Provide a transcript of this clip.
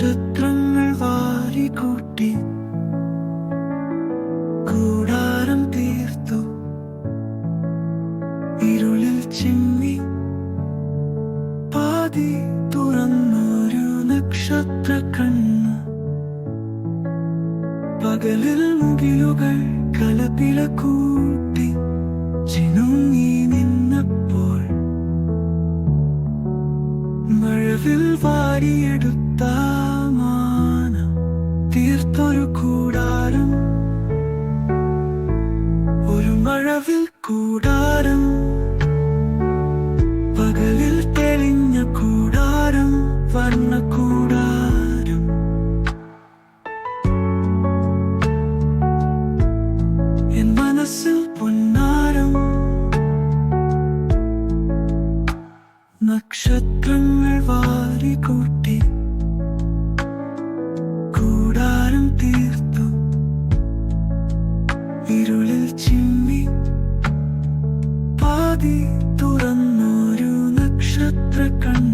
നക്ഷത്രങ്ങൾ വാരിക്കൂട്ടി കൂടാരം തീർത്തു. ഇരുളിൽ ചിമ്മി പാതി തുറന്നൊരു നക്ഷത്ര കണ്ണ് പകലിൽ മുകിലുകൾ കലപില കൂട്ടി ചിനുങ്ങി നിന്നപ്പോൾ മഴവിൽ വാരിയെടുത്ത കൂടാരം. ഒരു മഴവിൽ കൂടാരം. പകലിൽ തെളിഞ്ഞ കൂടാരം. വർണ കൂടാരം. എൻ മനസ്സിൽ പൊന്നാരം. നക്ഷത്രങ്ങൾ വാരിക്കൂട്ടി ഇരുളിൽ ചിമ്മി പാതി തുറന്നൊരു നക്ഷത്ര കണ്ണ